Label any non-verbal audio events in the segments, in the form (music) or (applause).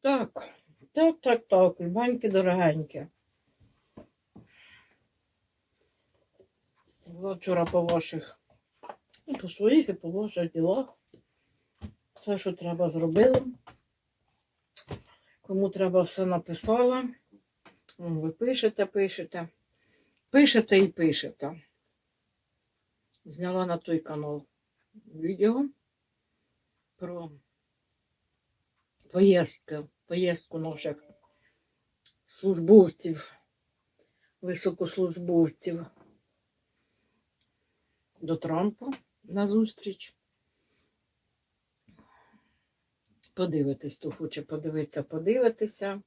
Так, так, так, так, любаньки дорогенькі. Була вчора по ваших, ну, по своїх і по ваших ділах. Все, що треба, зробила. Кому треба, все написала. Ви пишете, пишете. Пишете і пишете. Зняла на той канал відео про поїздки, поїздку наших службовців, високослужбовців до Трампа на зустріч. Подивитись, хто хоче подивитися, подивитися.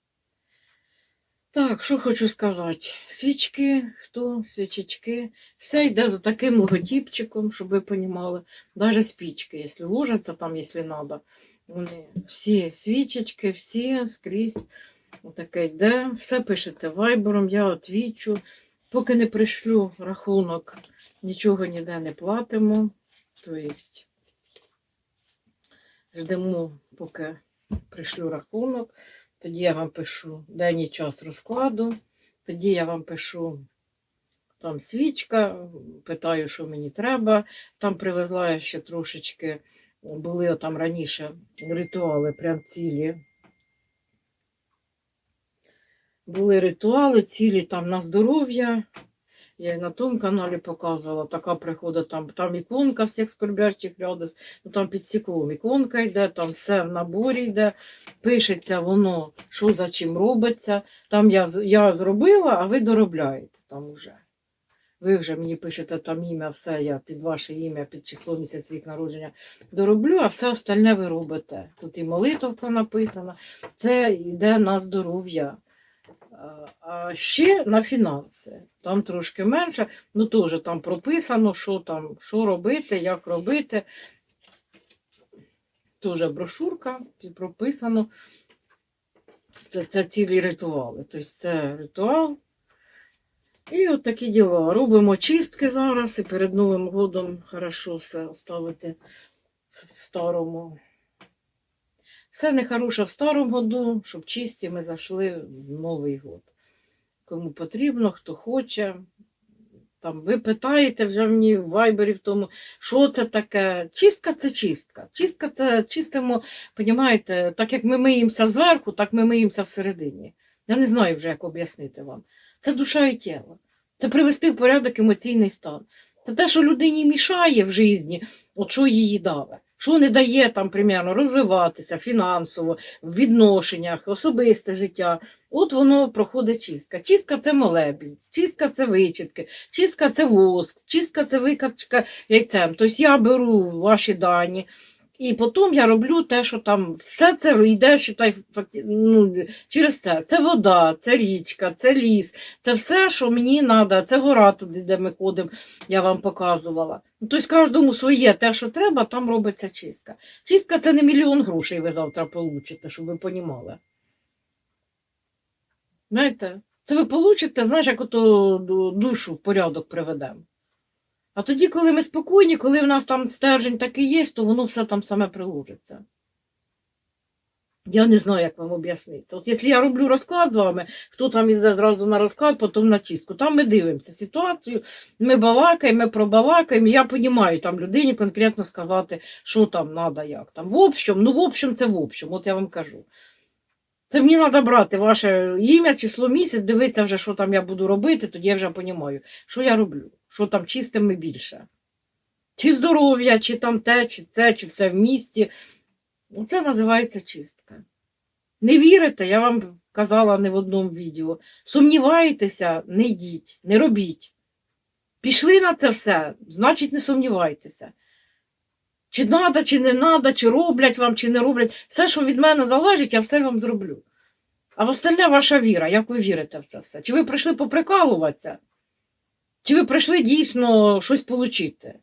Так, що хочу сказати. Свічки, хто, свічечки, все йде за таким логотипчиком, щоб ви розуміли. Навіть спічки, якщо ложаться там, якщо треба. Вони всі свічечки, всі скрізь таке йде. Все пишете вайбером, я отвічу. Поки не пришлю рахунок, нічого ніде не платимо. Тобто ждемо, поки пришлю рахунок. Тоді я вам пишу день і час розкладу. Тоді я вам пишу там свічка, питаю, що мені треба. Там привезла я ще трошечки, були там раніше ритуали, прям цілі. Були ритуали, цілі там на здоров'я. Я і на тому каналі показувала, така приходить там, там іконка всіх скорбячих рядис, ну там під стеклом іконка йде, там все в наборі йде, пишеться воно, що за чим робиться. Там я, я зробила, а ви доробляєте там уже. Ви вже мені пишете там ім'я, все, я під ваше ім'я, під число місяць рік народження дороблю, а все остальне ви робите. Тут і молитовка написана, це йде на здоров'я. А- ще на фінанси. Там трошки менше, ну теж там прописано, що там, що робити, як робити. Теж брошурка, прописано. Це, це цілі ритуали. Тобто це ритуал. І от такі діла. Робимо чистки зараз і перед Новим годом хорошо все оставити в старому. Все нехороше в старому году, щоб чисті ми зайшли в Новий год. Кому потрібно, хто хоче. Там ви питаєте вже мені в вайбері в тому, що це таке. Чистка це чистка. Чистка це чистимо, понімаєте, так як ми миємося зверху, так ми миємося всередині. Я не знаю вже, як об'яснити вам. Це душа і тіло. Це привести в порядок емоційний стан. Це те, що людині мішає в житті, що її даве. Що не дає там, примерно, розвиватися фінансово, в відношеннях, особисте життя. От воно проходить чистка. Чистка це молебідь, чистка це вичітки, чистка це воск, чистка це викачка яйцем. Тобто я беру ваші дані, і потім я роблю те, що там все це йде, считай, ну, через це. Це вода, це річка, це ліс, це все, що мені треба, це гора туди, де ми ходимо, я вам показувала. Тобто кожному своє те, що треба, там робиться чистка. Чистка це не мільйон грошей ви завтра получите, щоб ви понімали. Знаєте, це ви получите, знаєш, як ото душу в порядок приведемо. А тоді, коли ми спокійні, коли в нас там стержень такий є, то воно все там саме приложиться. Я не знаю, як вам об'яснити. От якщо я роблю розклад з вами, хто там іде зразу на розклад, потім на чистку, там ми дивимося ситуацію, ми балакаємо, ми пробалакаємо, я розумію там людині конкретно сказати, що там треба, як там. В общем, ну в общем, це в общем, от я вам кажу. Це мені треба брати ваше ім'я, число місяць, дивитися вже, що там я буду робити, тоді я вже розумію, що я роблю, що там чистими більше. Чи здоров'я, чи там те, чи це, чи все в місті. Це називається чистка. Не вірите, я вам казала не в одному відео. Сумніваєтеся, не йдіть, не робіть. Пішли на це все, значить, не сумнівайтеся. Чи треба, чи не треба, чи роблять вам, чи не роблять. Все, що від мене залежить, я все вам зроблю. А в остальне ваша віра, як ви вірите в це все? Чи ви прийшли поприкалуватися? Чи ви прийшли дійсно щось отримати?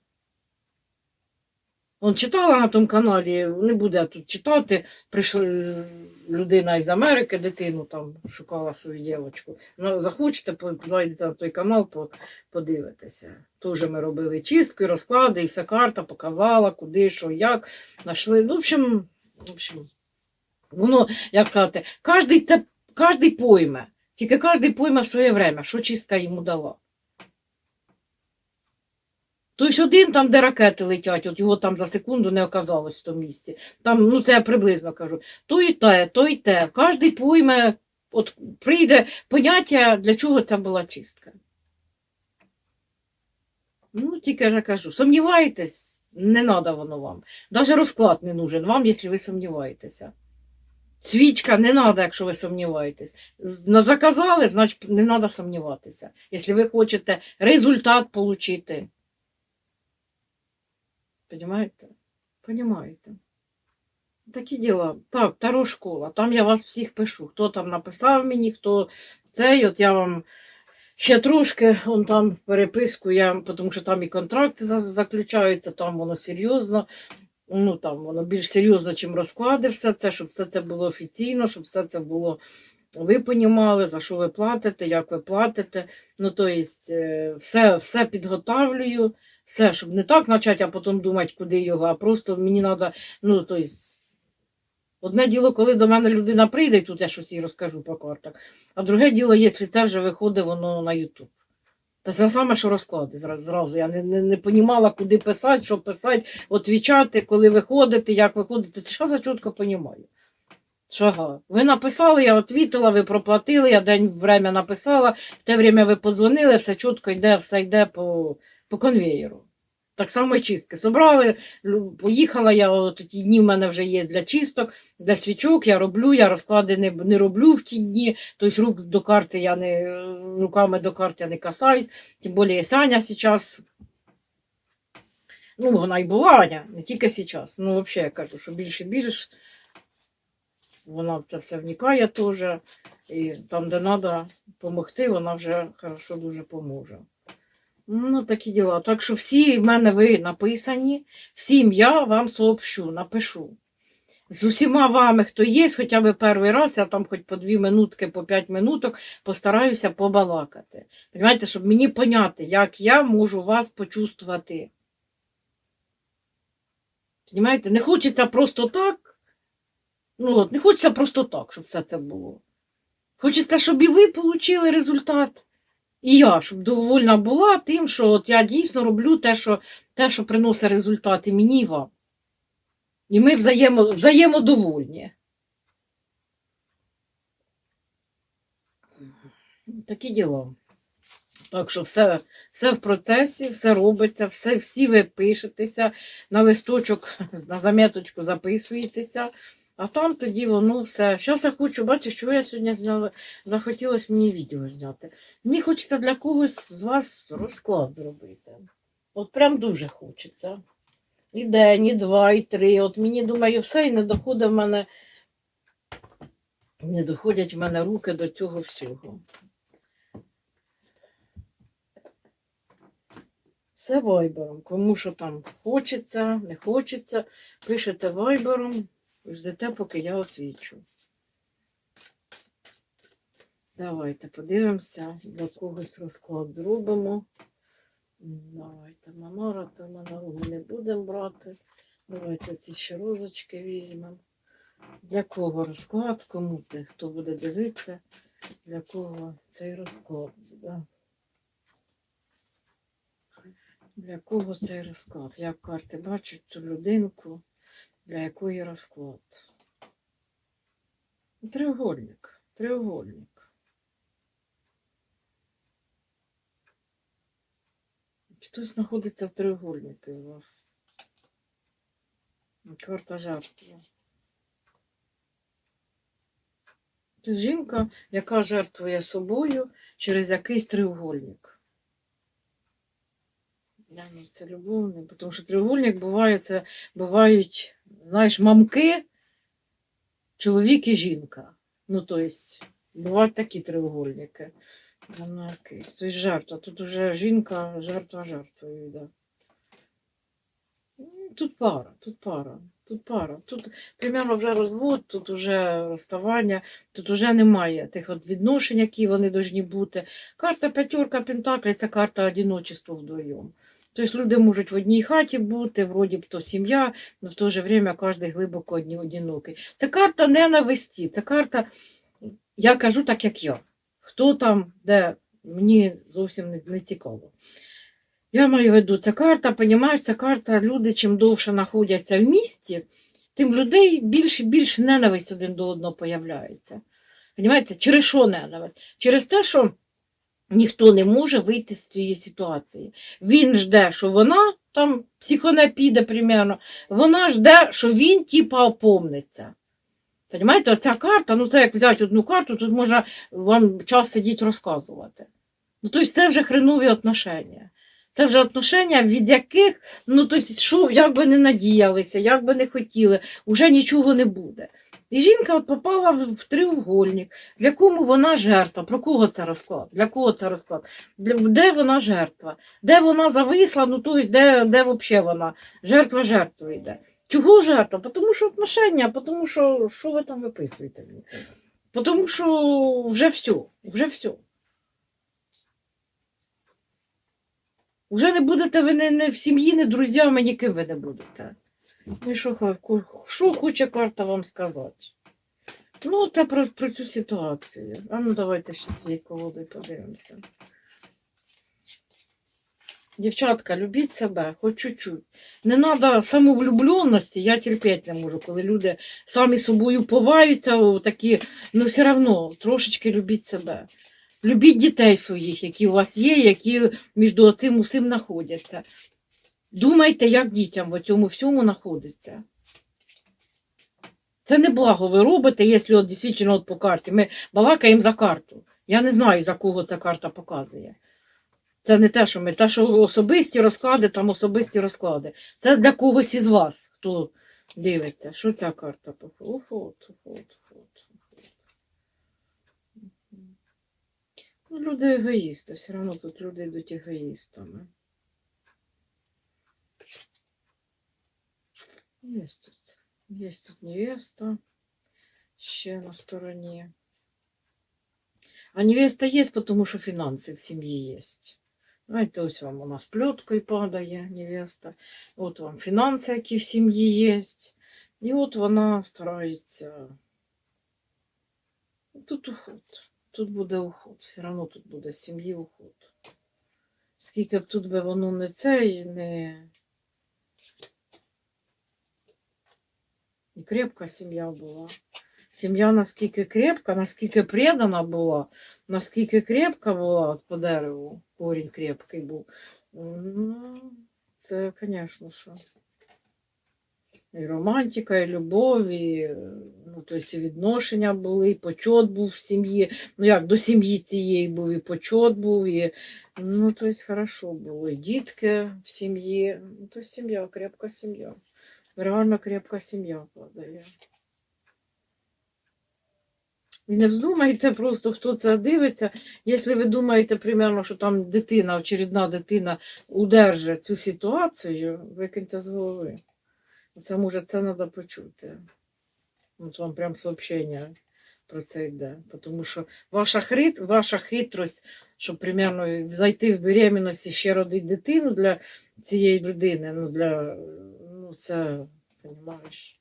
Он читала на тому каналі, не буде тут читати. Прийшла е, людина із Америки, дитину там шукала свою дівчинку. Ну, захочете, зайдете на той канал, по- подивитеся. Теж ми робили чистку, і розклади, і вся карта показала, куди, що, як. Нашли. Ну, в общем, в общем, Воно, як сказати, кожний пойме. Тільки кожний пойме в своє время, що чистка йому дала. Тобто один там, де ракети летять, от його там за секунду не оказалось в тому місці. Там, ну це я приблизно кажу. То і те, то і те. Кожний пойме, от прийде поняття, для чого це була чистка. Ну, тільки я кажу, сумніваєтесь, не треба воно вам. Навіть розклад не нужен вам, якщо ви сумніваєтеся. Свічка не треба, якщо ви сумніваєтесь. Заказали, значить не треба сумніватися. Якщо ви хочете результат отримати. Понимаєте? Понимаєте? Такі діла. Так, Таро школа. Там я вас всіх пишу. Хто там написав мені, хто цей, от я вам ще трошки, он там переписку, я, тому що там і контракти заключаються, там воно серйозно. Ну там воно більш серйозно, чим розклади, все це, щоб все це було офіційно, щоб все це було. Ви понімали, за що ви платите, як ви платите. Ну, то есть, е, все, все підготавлюю, все, щоб не так почати, а потім думати, куди його, а просто мені треба, ну, то одне діло, коли до мене людина прийде, і тут я щось їй розкажу по картах, а друге діло, якщо це вже виходить воно на YouTube. Та це саме, що розклади зразу. Я не, не, не понімала, куди писати, що писати, отвічати, коли виходити, як виходити. Це що за чітко понімаю. Що ага, ви написали, я відвітила, ви проплатили, я день время написала, в те время ви подзвонили, все чітко йде, все йде по, по конвеєру. Так само чистки. Собрали, поїхала я, от ті дні в мене вже є для чисток, для свічок, я роблю, я розклади не, не роблю в ті дні, тобто рук до карти я не, руками до карти я не касаюсь, тим більше Саня зараз, ну вона й була Аня, не тільки зараз, ну взагалі я кажу, що більше більш вона в це все вникає теж, і там, де треба допомогти, вона вже хорошо дуже поможе. Ну, такі діла. Так що всі в мене ви написані, всім я вам сообщу, напишу. З усіма вами, хто є, хоча б перший раз, я там хоч по дві минутки, по п'ять минуток постараюся побалакати. Понимаєте, щоб мені поняти, як я можу вас почувствувати. Понимаєте, не хочеться просто так. Ну, от, не хочеться просто так, щоб все це було. Хочеться, щоб і ви отримали результат. І я, щоб довольна була тим, що от я дійсно роблю те, що, те, що приносить результат і мені, і вам. І ми взаємо, взаємодовольні. Такі діла. Так що все, все в процесі, все робиться, все, всі ви пишетеся, на листочок, (laughs) на заметочку записуєтеся, а там тоді воно все. Зараз я хочу, бачиш, що я сьогодні зняла, захотілося мені відео зняти. Мені хочеться для когось з вас розклад зробити. От прям дуже хочеться. І день, і два, і три. От мені думаю, все, і не доходить в мене, не доходять в мене руки до цього всього. Все вайбером. Кому що там хочеться, не хочеться, пишете вайбером, ждете, поки я отвічу. Давайте подивимося, для когось розклад зробимо. Давайте Манора та Манору не будемо брати. Давайте ці ще розочки візьмемо. Для кого розклад, кому ти, хто буде дивитися, для кого цей розклад буде. Для кого цей розклад? Як карти бачать цю людинку, для якої розклад? Треугольник. Треугольник. Хтось знаходиться в треугольнику з вас. Карта жертви. Це жінка, яка жертвує собою через якийсь треугольник. Я ну, це любовний, тому що треугольник буває, це бувають, знаєш, мамки, чоловік і жінка. Ну, тобто, бувають такі треугольники. Якийсь. Жертва. Тут уже жінка, жертва жертвою йде. Тут пара, тут пара, тут пара. Тут примерно вже розвод, тут уже розставання, тут уже немає тих от відношень, які вони повинні бути. Карта п'ятерка Пентаклі це карта одиночества вдвоєм. Тобто люди можуть в одній хаті бути, вроді б то сім'я, але в то же время кожен глибоко одні одинокий. Це карта ненависті, це карта, я кажу так, як я. Хто там, де мені зовсім не, не цікаво. Я маю в виду, це карта, понімаєш, це карта, люди чим довше знаходяться в місті, тим людей більше і більше ненависть один до одного появляється. Понімаєте, через що ненависть? Через те, що ніхто не може вийти з цієї ситуації. Він жде, що вона там психоне піде примерно, вона жде, що він типа опомниться. Понімаєте, оця карта, ну це як взяти одну карту, тут можна вам час сидіти розказувати. Ну, тобто це вже хренові отношення. Це вже отношення, від яких, ну, тобто, що, як би не надіялися, як би не хотіли, вже нічого не буде. І жінка от попала в, треугольник, в якому вона жертва. Про кого це розклад? Для кого це розклад? Де вона жертва? Де вона зависла, ну тобто, де, де взагалі вона? Жертва жертви йде. Чого жертва? Тому що отношення, тому що що ви там виписуєте? Тому що вже все, вже все. Вже не будете ви не, не в сім'ї, не друзями, ніким ви не будете. Ну і що, що хоче карта вам сказати? Ну, це про, про цю ситуацію. А ну давайте ще цією колодою подивимося. Дівчатка, любіть себе, хоч чуть-чуть. Не треба самовлюбленості, я терпіти не можу, коли люди самі собою поваються, такі, ну все одно трошечки любіть себе. Любіть дітей своїх, які у вас є, які між цим усім знаходяться. Думайте, як дітям в цьому всьому знаходиться. Це не благо ви робите, якщо от дійсно от по карті. Ми балакаємо за карту. Я не знаю, за кого ця карта показує. Це не те, що ми, те, що особисті розклади, там особисті розклади. Це для когось із вас, хто дивиться. Що ця карта показує? Ну, люди егоїсти, все одно тут люди йдуть егоїстами. Є тут. Є тут невеста. Ще на стороні. А невеста є, тому що фінанси в сім'ї є. Знаєте, ось вам вона з пльоткою падає, невеста. От вам фінанси, які в сім'ї є. І от вона старається. Тут уход. Тут буде уход. Все одно тут буде сім'ї уход. Скільки б тут би воно не це і не. І крепка сім'я була. Сім'я наскільки крепка, наскільки предана була, наскільки крепка була по дереву, корінь крепкий був. Ну, це, звісно, що. І романтика, і любов, і, ну, тобто, відношення були, і почот був в сім'ї. Ну як до сім'ї цієї був, і почот був, і ну, тобто, хорошо було. І дітки в сім'ї. Ну, тобто сім'я, крепка сім'я. Реально крепка сім'я падає. І не вздумайте просто, хто це дивиться. Якщо ви думаєте, примерно, що там дитина, очередна дитина удержить цю ситуацію, викиньте з голови. Це може це треба почути. От вам прям сообщення про це йде. Тому що ваша, хит, ваша хитрость, щоб примерно зайти в беременність і ще родити дитину для цієї людини, ну, для, ну це, розумієш,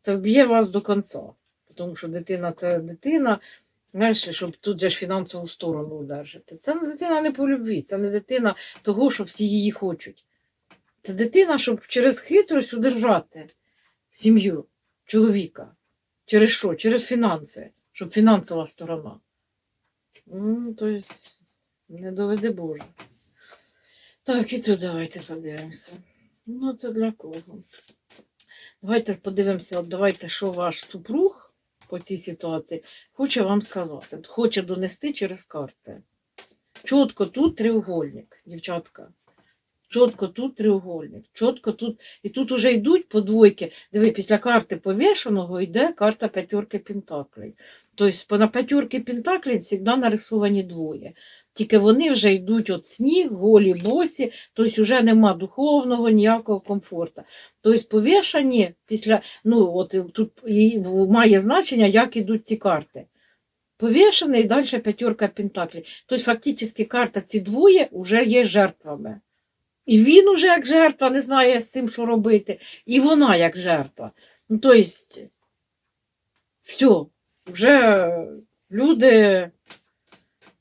це вб'є вас до кінця. Тому що дитина це дитина, знаєш, щоб тут же ж фінансову сторону удержати. Це не дитина не по любві, це не дитина того, що всі її хочуть. Це дитина, щоб через хитрость удержати сім'ю, чоловіка. Через що? Через фінанси, щоб фінансова сторона. Ну, тобто, не доведе Боже. Так, і тут давайте подивимося. Ну, це для кого? Давайте подивимося, от давайте, що ваш супруг по цій ситуації хоче вам сказати. Хоче донести через карти. Чітко тут треугольник, дівчатка. Чітко тут треугольник, чітко тут. І тут уже йдуть по двойки. Диви, після карти повішеного йде карта п'ятерки пентаклей. Тобто на п'ятерки пентаклей завжди нарисовані двоє. Тільки вони вже йдуть от сніг, голі босі, тобто вже нема духовного ніякого комфорту. Тобто повішані після, ну от тут має значення, як ідуть ці карти. Повішаний і далі п'ятерка пентаклей. Тобто фактично карта ці двоє вже є жертвами. І він уже як жертва не знає з цим, що робити, і вона як жертва. Ну, тобто, все, вже люди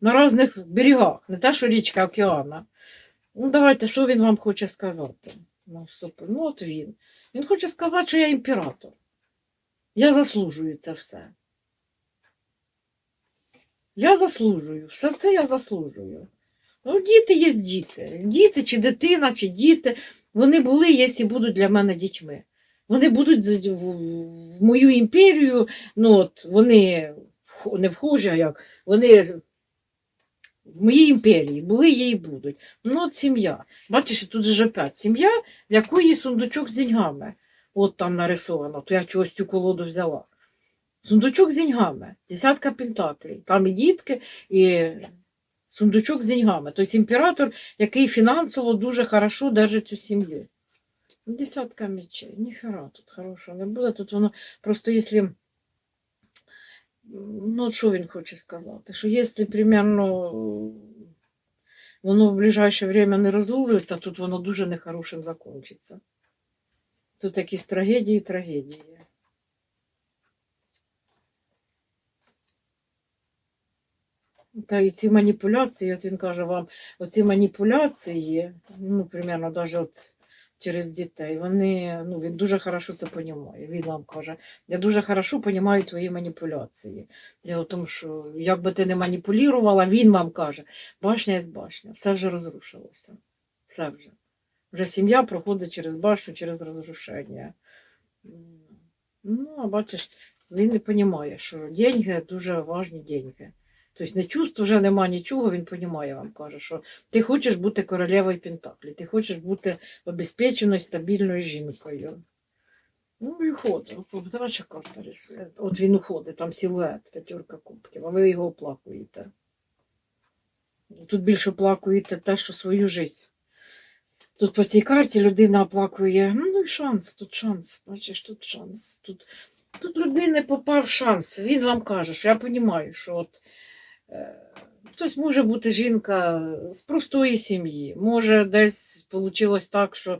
на різних берегах, не те, що річка океана. Ну, давайте, що він вам хоче сказати? Ну, супер. ну от він. Він хоче сказати, що я імператор. Я заслужую це все. Я заслужую. Все це я заслужую. Ну, діти є діти. Діти, чи дитина, чи діти. Вони були, є і будуть для мене дітьми. Вони будуть в, в мою імперію, ну от вони не вхожі, а як вони в моїй імперії були, є і будуть. Ну, от сім'я. Бачиш, тут же ж опять сім'я, в якої сундучок з деньгами. От там нарисовано, то я чогось цю колоду взяла. Сундучок з деньгами, десятка пентаклей. Там і дітки, і сундучок з деньгами. Тобто імператор, який фінансово дуже хорошо держить цю сім'ю. Десятка мечей. Ніхера тут хорошого не буде. Тут воно просто якщо. Ну, що він хоче сказати? Що якщо примерно воно в ближайше время не розловлюється, тут воно дуже нехорошим закінчиться. Тут якісь трагедії, трагедії. Та і ці маніпуляції, от він каже вам, оці маніпуляції, ну, примерно, навіть от через дітей, вони, ну, він дуже хорошо це розуміє. Він вам каже, я дуже хорошо розумію твої маніпуляції. Дело в тому, що як би ти не маніпулювала, він вам каже, башня є башня, все вже розрушилося. Все вже. Вже сім'я проходить через башню, через розрушення. Ну, а бачиш, він не розуміє, що деньги дуже важні деньги. Тобто не чувств вже нема нічого, він розуміє, вам каже, що ти хочеш бути королевою Пентаклі, ти хочеш бути обезпеченою, стабільною жінкою. Ну і ходить. Зараз карта рисує. От він уходить, там силует, п'ятерка кубків, а ви його оплакуєте. Тут більше оплакуєте те, що свою життя. Тут по цій карті людина оплакує. Ну, і шанс, тут шанс. Бачиш, тут шанс. Тут, тут людини попав шанс. Він вам каже, що я розумію, що от. Хтось може бути жінка з простої сім'ї, може десь вийшло так, що.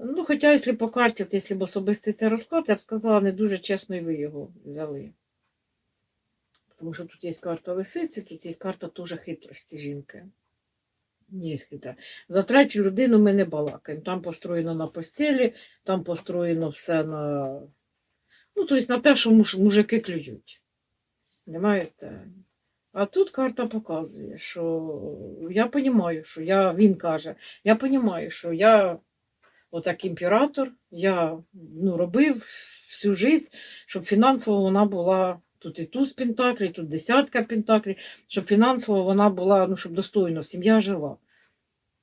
Ну, хоча, якщо по карті, якщо б особистий цей розклад, я б сказала, не дуже чесно і ви його взяли. Тому що тут є карта лисиці, тут є карта теж хитрості жінки. Є хитра. За третю людину ми не балакаємо. Там построєно на постелі, там построєно все на. Ну, тобто на те, що муж, мужики клюють. Понимаєте? А тут карта показує, що я розумію, що я, він каже, я розумію, що я отак імператор, я ну, робив всю життя, щоб фінансово вона була тут і туз пентаклей, тут десятка пентаклей, щоб фінансово вона була, ну, щоб достойно сім'я жила.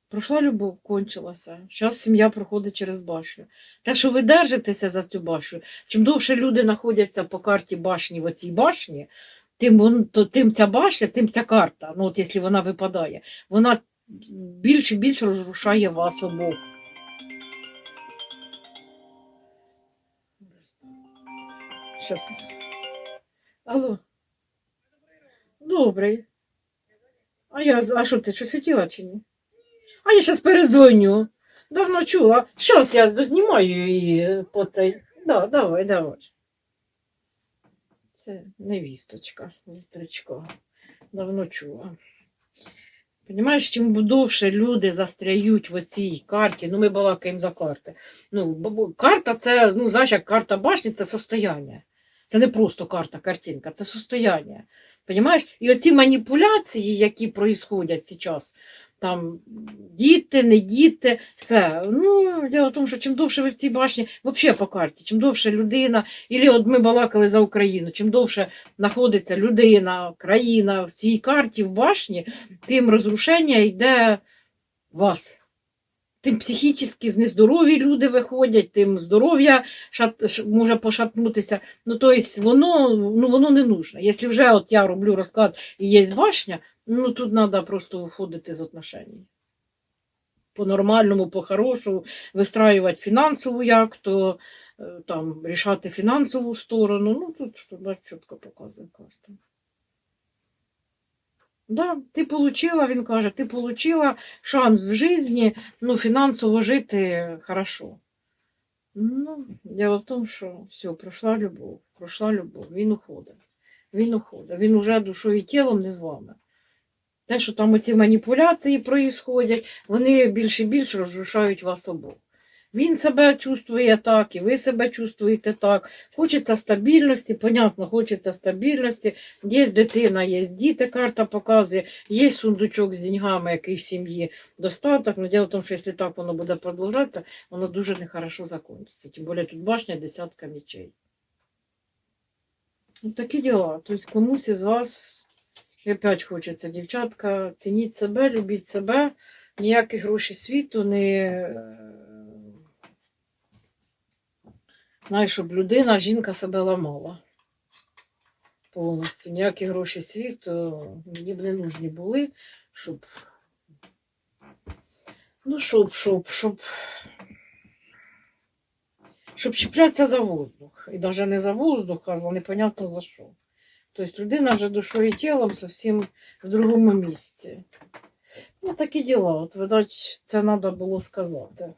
Пройшла любов, кончилася. Зараз сім'я проходить через башню. Те, що ви держитеся за цю башню, чим довше люди знаходяться по карті башні в оцій башні, тим, то, тим ця башня, тим ця карта, ну от якщо вона випадає, вона більше і більше розрушає вас обох. Щас. Алло. Добрий. А я, а що ти щось хотіла чи ні? А я зараз перезвоню. Давно чула. Щас я дознімаю її по цей. Да, давай, давай. Це невісточка, вітричко. Давно чула. Понімаєш, чим довше люди застряють в оцій карті, ну ми балакаємо за карти. Ну, карта це, ну, знаєш, як карта башні це состояння. Це не просто карта, картинка, це состояння. Понімаєш? І оці маніпуляції, які проїсходять зараз, там діти, не діти, все. Ну, діло в тому, що чим довше ви в цій башні, взагалі по карті, чим довше людина, і от ми балакали за Україну, чим довше знаходиться людина, країна в цій карті, в башні, тим розрушення йде вас. Тим психічно нездорові люди виходять, тим здоров'я шат, може пошатнутися. Ну, тобто, воно, ну, воно не нужно. Якщо вже от я роблю розклад і є башня, ну тут треба просто виходити з отношень. По-нормальному, по-хорошому, вистраювати фінансову як, то е, там рішати фінансову сторону. Ну тут, тут чітко показує карта. Да, ти получила, він каже, ти получила шанс в житті, ну, фінансово жити хорошо. Ну, дело в тому, що все, пройшла любов, пройшла любов, він уходить. Він уходить. Він уже душою і тілом не з вами. Те, що там оці маніпуляції проїсходять, вони більше і більше розрушають вас обох. Він себе чувствує так, і ви себе чувствуєте так. Хочеться стабільності, понятно, хочеться стабільності. Є дитина, є діти, карта показує, є сундучок з деньгами, який в сім'ї достаток. Но діло в тому, що якщо так воно буде продовжатися, воно дуже нехорошо закінчиться. Тим більше тут башня десятка мечей. От такі діла. Тобто комусь із вас і опять хочеться, дівчатка, цініть себе, любіть себе, ніякі гроші світу не. е, Знаєш, щоб людина, жінка себе ламала. Повністю. Ніякі гроші світу мені б не нужні були, щоб. Ну, щоб, щоб, щоб. Щоб чіплятися за воздух. І навіть не за воздух, а за непонятно за що. Тобто людина вже душою і тілом зовсім в другому місці. Ну, такі діла. От, видать, це треба було сказати.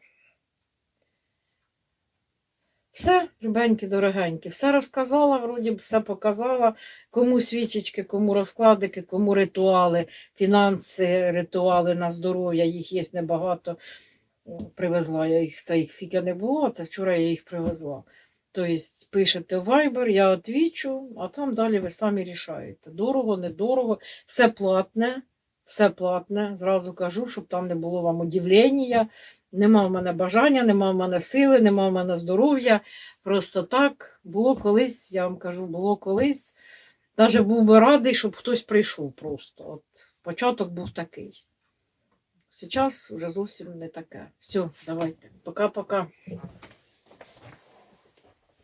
Все, любенькі, дорогенькі, все розказала, вроді б, все показала. Кому свічечки, кому розкладики, кому ритуали, фінанси, ритуали на здоров'я, їх є небагато. Привезла я їх, це їх скільки не було, це вчора я їх привезла. Тобто пишете Viber, я відвічу, а там далі ви самі рішаєте. Дорого, недорого, все платне, все платне. Зразу кажу, щоб там не було вам удивлення. Нема в мене бажання, нема в мене сили, нема в мене здоров'я. Просто так було колись, я вам кажу, було колись. Навіть був би радий, щоб хтось прийшов просто. От початок був такий. Зараз вже зовсім не таке. Все, давайте. Пока-пока.